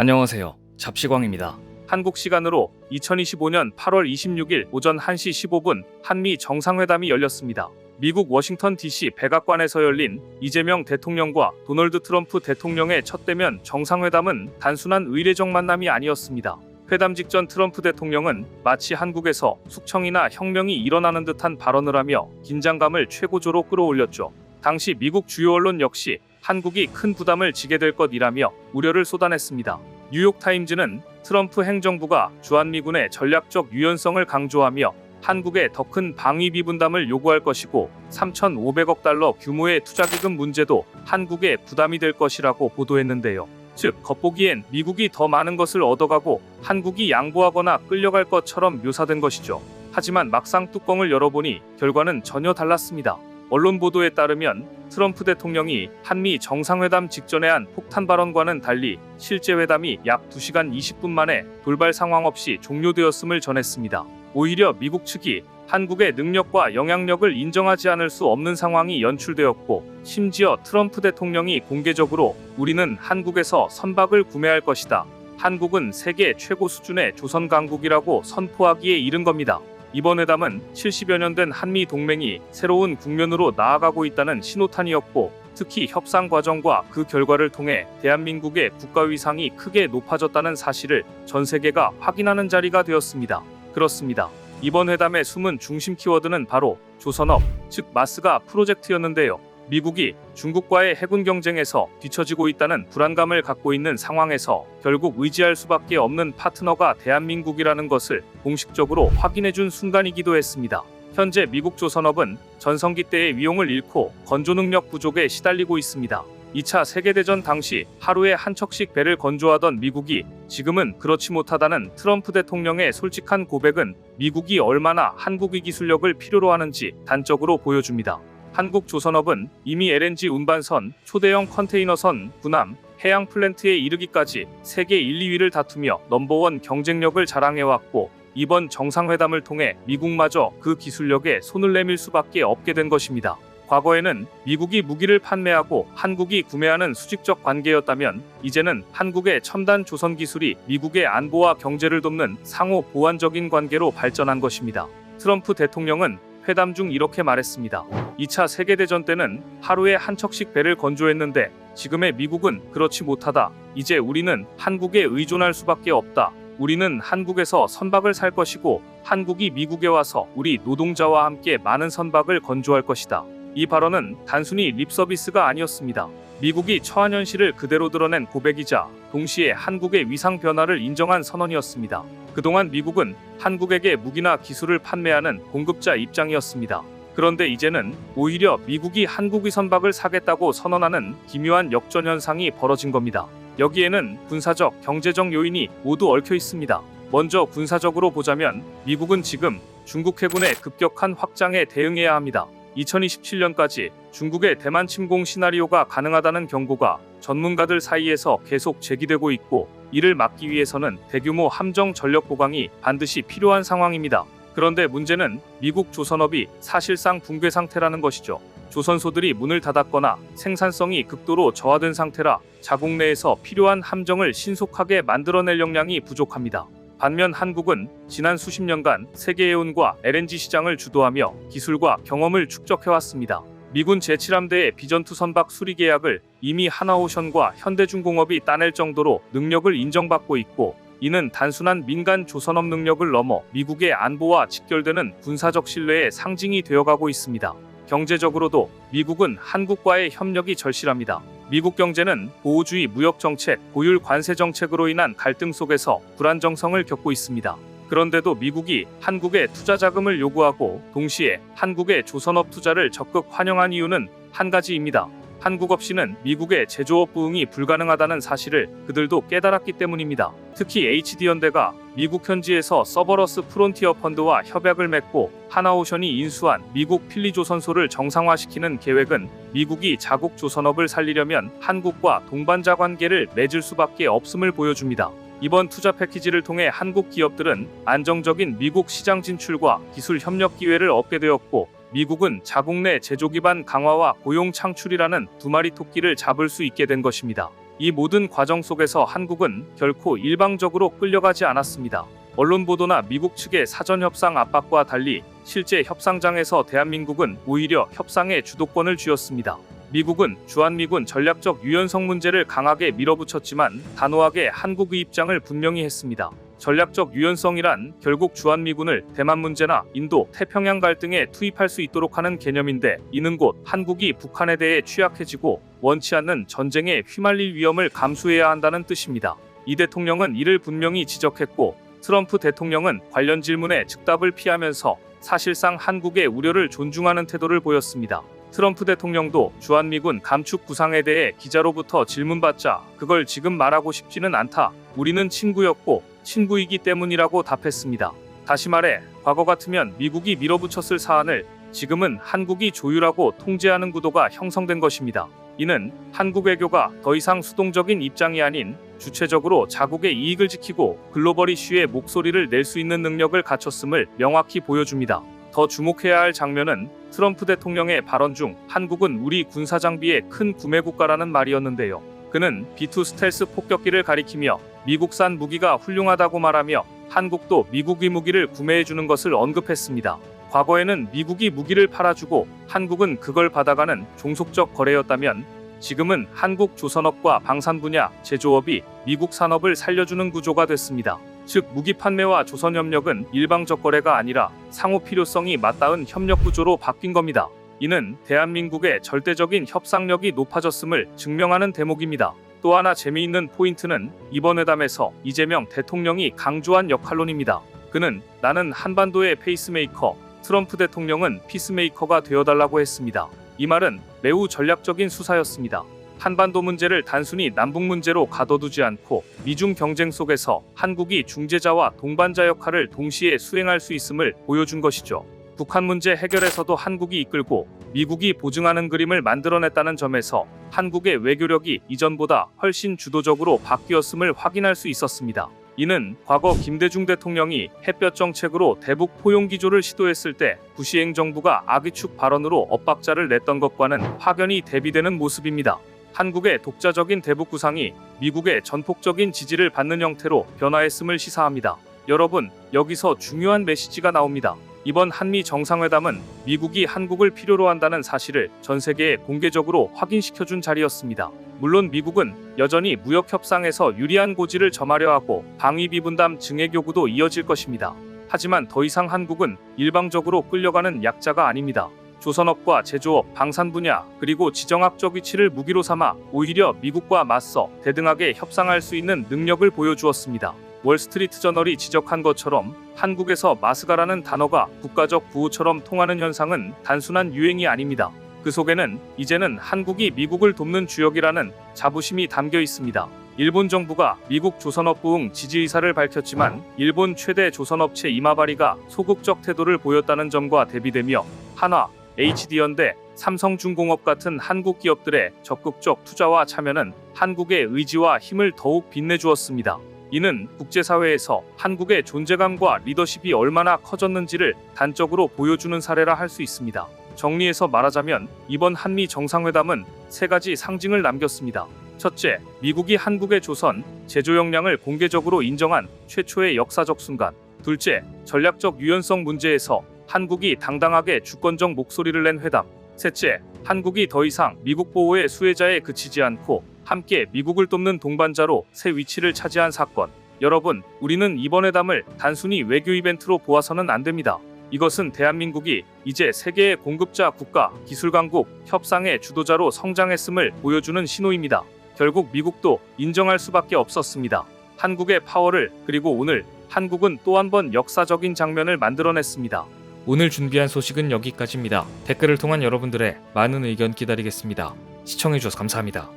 안녕하세요. 잡시광입니다. 한국 시간으로 2025년 8월 26일 오전 1시 15분 한미 정상회담이 열렸습니다. 미국 워싱턴 DC 백악관에서 열린 이재명 대통령과 도널드 트럼프 대통령의 첫 대면 정상회담은 단순한 의례적 만남이 아니었습니다. 회담 직전 트럼프 대통령은 마치 한국에서 숙청이나 혁명이 일어나는 듯한 발언을 하며 긴장감을 최고조로 끌어올렸죠. 당시 미국 주요 언론 역시 한국이 큰 부담을 지게 될 것이라며 우려를 쏟아냈습니다. 뉴욕타임즈는 트럼프 행정부가 주한미군의 전략적 유연성을 강조하며 한국에 더 큰 방위비 분담을 요구할 것이고 3,500억 달러 규모의 투자기금 문제도 한국에 부담이 될 것이라고 보도했는데요. 즉, 겉보기엔 미국이 더 많은 것을 얻어가고 한국이 양보하거나 끌려갈 것처럼 묘사된 것이죠. 하지만 막상 뚜껑을 열어보니 결과는 전혀 달랐습니다. 언론 보도에 따르면 트럼프 대통령이 한미 정상회담 직전에 한 폭탄 발언과는 달리 실제 회담이 약 2시간 20분 만에 돌발 상황 없이 종료되었음을 전했습니다. 오히려 미국 측이 한국의 능력과 영향력을 인정하지 않을 수 없는 상황이 연출되었고 심지어 트럼프 대통령이 공개적으로 우리는 한국에서 선박을 구매할 것이다. 한국은 세계 최고 수준의 조선 강국이라고 선포하기에 이른 겁니다. 이번 회담은 70여 년 된 한미 동맹이 새로운 국면으로 나아가고 있다는 신호탄이었고 특히 협상 과정과 그 결과를 통해 대한민국의 국가 위상이 크게 높아졌다는 사실을 전 세계가 확인하는 자리가 되었습니다. 그렇습니다. 이번 회담의 숨은 중심 키워드는 바로 조선업, 즉 마스가 프로젝트였는데요. 미국이 중국과의 해군 경쟁에서 뒤처지고 있다는 불안감을 갖고 있는 상황에서 결국 의지할 수밖에 없는 파트너가 대한민국이라는 것을 공식적으로 확인해준 순간이기도 했습니다. 현재 미국 조선업은 전성기 때의 위용을 잃고 건조 능력 부족에 시달리고 있습니다. 2차 세계대전 당시 하루에 한 척씩 배를 건조하던 미국이 지금은 그렇지 못하다는 트럼프 대통령의 솔직한 고백은 미국이 얼마나 한국의 기술력을 필요로 하는지 단적으로 보여줍니다. 한국 조선업은 이미 LNG 운반선, 초대형 컨테이너선, 군함, 해양 플랜트에 이르기까지 세계 1, 2위를 다투며 넘버원 경쟁력을 자랑해왔고 이번 정상회담을 통해 미국마저 그 기술력에 손을 내밀 수밖에 없게 된 것입니다. 과거에는 미국이 무기를 판매하고 한국이 구매하는 수직적 관계였다면 이제는 한국의 첨단 조선 기술이 미국의 안보와 경제를 돕는 상호 보완적인 관계로 발전한 것입니다. 트럼프 대통령은 회담 중 이렇게 말했습니다. 2차 세계대전 때는 하루에 한 척씩 배를 건조했는데 지금의 미국은 그렇지 못하다. 이제 우리는 한국에 의존할 수밖에 없다. 우리는 한국에서 선박을 살 것이고 한국이 미국에 와서 우리 노동자와 함께 많은 선박을 건조할 것이다. 이 발언은 단순히 립서비스가 아니었습니다. 미국이 처한 현실을 그대로 드러낸 고백이자 동시에 한국의 위상 변화를 인정한 선언이었습니다. 그동안 미국은 한국에게 무기나 기술을 판매하는 공급자 입장이었습니다. 그런데 이제는 오히려 미국이 한국의 선박을 사겠다고 선언하는 기묘한 역전 현상이 벌어진 겁니다. 여기에는 군사적, 경제적 요인이 모두 얽혀 있습니다. 먼저 군사적으로 보자면 미국은 지금 중국 해군의 급격한 확장에 대응해야 합니다. 2027년까지 중국의 대만 침공 시나리오가 가능하다는 경고가 전문가들 사이에서 계속 제기되고 있고 이를 막기 위해서는 대규모 함정 전력 보강이 반드시 필요한 상황입니다. 그런데 문제는 미국 조선업이 사실상 붕괴 상태라는 것이죠. 조선소들이 문을 닫았거나 생산성이 극도로 저하된 상태라 자국 내에서 필요한 함정을 신속하게 만들어낼 역량이 부족합니다. 반면 한국은 지난 수십 년간 세계해운과 LNG 시장을 주도하며 기술과 경험을 축적해왔습니다. 미군 제7함대의 비전투 선박 수리 계약을 이미 하나오션과 현대중공업이 따낼 정도로 능력을 인정받고 있고 이는 단순한 민간 조선업 능력을 넘어 미국의 안보와 직결되는 군사적 신뢰의 상징이 되어가고 있습니다. 경제적으로도 미국은 한국과의 협력이 절실합니다. 미국 경제는 보호주의 무역 정책, 고율 관세 정책으로 인한 갈등 속에서 불안정성을 겪고 있습니다. 그런데도 미국이 한국에 투자 자금을 요구하고 동시에 한국의 조선업 투자를 적극 환영한 이유는 한 가지입니다. 한국 없이는 미국의 제조업 부흥이 불가능하다는 사실을 그들도 깨달았기 때문입니다. 특히 HD현대가 미국 현지에서 서버러스 프론티어 펀드와 협약을 맺고 하나오션이 인수한 미국 필리 조선소를 정상화시키는 계획은 미국이 자국 조선업을 살리려면 한국과 동반자 관계를 맺을 수밖에 없음을 보여줍니다. 이번 투자 패키지를 통해 한국 기업들은 안정적인 미국 시장 진출과 기술 협력 기회를 얻게 되었고 미국은 자국 내 제조 기반 강화와 고용 창출이라는 두 마리 토끼를 잡을 수 있게 된 것입니다. 이 모든 과정 속에서 한국은 결코 일방적으로 끌려가지 않았습니다. 언론 보도나 미국 측의 사전 협상 압박과 달리 실제 협상장에서 대한민국은 오히려 협상의 주도권을 쥐었습니다. 미국은 주한미군 전략적 유연성 문제를 강하게 밀어붙였지만 단호하게 한국의 입장을 분명히 했습니다. 전략적 유연성이란 결국 주한미군을 대만 문제나 인도, 태평양 갈등에 투입할 수 있도록 하는 개념인데 이는 곧 한국이 북한에 대해 취약해지고 원치 않는 전쟁에 휘말릴 위험을 감수해야 한다는 뜻입니다. 이 대통령은 이를 분명히 지적했고 트럼프 대통령은 관련 질문에 즉답을 피하면서 사실상 한국의 우려를 존중하는 태도를 보였습니다. 트럼프 대통령도 주한미군 감축 구상에 대해 기자로부터 질문받자 그걸 지금 말하고 싶지는 않다. 우리는 친구였고 친구이기 때문이라고 답했습니다. 다시 말해 과거 같으면 미국이 밀어붙였을 사안을 지금은 한국이 조율하고 통제하는 구도가 형성된 것입니다. 이는 한국 외교가 더 이상 수동적인 입장이 아닌 주체적으로 자국의 이익을 지키고 글로벌 이슈에 목소리를 낼 수 있는 능력을 갖췄음을 명확히 보여줍니다. 더 주목해야 할 장면은 트럼프 대통령의 발언 중 한국은 우리 군사 장비의 큰 구매 국가라는 말이었는데요. 그는 B2 스텔스 폭격기를 가리키며 미국산 무기가 훌륭하다고 말하며 한국도 미국의 무기를 구매해 주는 것을 언급했습니다. 과거에는 미국이 무기를 팔아주고 한국은 그걸 받아가는 종속적 거래였다면 지금은 한국 조선업과 방산 분야 제조업이 미국 산업을 살려주는 구조가 됐습니다. 즉 무기 판매와 조선 협력은 일방적 거래가 아니라 상호 필요성이 맞닿은 협력 구조로 바뀐 겁니다. 이는 대한민국의 절대적인 협상력이 높아졌음을 증명하는 대목입니다. 또 하나 재미있는 포인트는 이번 회담에서 이재명 대통령이 강조한 역할론입니다. 그는 나는 한반도의 페이스메이커, 트럼프 대통령은 피스메이커가 되어달라고 했습니다. 이 말은 매우 전략적인 수사였습니다. 한반도 문제를 단순히 남북 문제로 가둬두지 않고 미중 경쟁 속에서 한국이 중재자와 동반자 역할을 동시에 수행할 수 있음을 보여준 것이죠. 북한 문제 해결에서도 한국이 이끌고 미국이 보증하는 그림을 만들어냈다는 점에서 한국의 외교력이 이전보다 훨씬 주도적으로 바뀌었음을 확인할 수 있었습니다. 이는 과거 김대중 대통령이 햇볕 정책으로 대북 포용 기조를 시도했을 때 부시 행 정부가 악의축 발언으로 엇박자를 냈던 것과는 확연히 대비되는 모습입니다. 한국의 독자적인 대북 구상이 미국의 전폭적인 지지를 받는 형태로 변화했음을 시사합니다. 여러분, 여기서 중요한 메시지가 나옵니다. 이번 한미 정상회담은 미국이 한국을 필요로 한다는 사실을 전 세계에 공개적으로 확인시켜준 자리였습니다. 물론 미국은 여전히 무역 협상에서 유리한 고지를 점하려 하고 방위비 분담 증액 요구도 이어질 것입니다. 하지만 더 이상 한국은 일방적으로 끌려가는 약자가 아닙니다. 조선업과 제조업, 방산 분야, 그리고 지정학적 위치를 무기로 삼아 오히려 미국과 맞서 대등하게 협상할 수 있는 능력을 보여주었습니다. 월스트리트 저널이 지적한 것처럼 한국에서 마스가라는 단어가 국가적 구호처럼 통하는 현상은 단순한 유행이 아닙니다. 그 속에는 이제는 한국이 미국을 돕는 주역이라는 자부심이 담겨 있습니다. 일본 정부가 미국 조선업 부흥 지지 의사를 밝혔지만 일본 최대 조선업체 이마바리가 소극적 태도를 보였다는 점과 대비되며 한화, HD현대, 삼성중공업 같은 한국 기업들의 적극적 투자와 참여는 한국의 의지와 힘을 더욱 빛내주었습니다. 이는 국제사회에서 한국의 존재감과 리더십이 얼마나 커졌는지를 단적으로 보여주는 사례라 할 수 있습니다. 정리해서 말하자면 이번 한미 정상회담은 세 가지 상징을 남겼습니다. 첫째, 미국이 한국의 조선 제조 역량을 공개적으로 인정한 최초의 역사적 순간. 둘째, 전략적 유연성 문제에서 한국이 당당하게 주권적 목소리를 낸 회담. 셋째, 한국이 더 이상 미국 보호의 수혜자에 그치지 않고 함께 미국을 돕는 동반자로 새 위치를 차지한 사건. 여러분, 우리는 이번 회담을 단순히 외교 이벤트로 보아서는 안 됩니다. 이것은 대한민국이 이제 세계의 공급자 국가, 기술 강국, 협상의 주도자로 성장했음을 보여주는 신호입니다. 결국 미국도 인정할 수밖에 없었습니다. 한국의 파워를 그리고 오늘 한국은 또 한 번 역사적인 장면을 만들어냈습니다. 오늘 준비한 소식은 여기까지입니다. 댓글을 통한 여러분들의 많은 의견 기다리겠습니다. 시청해주셔서 감사합니다.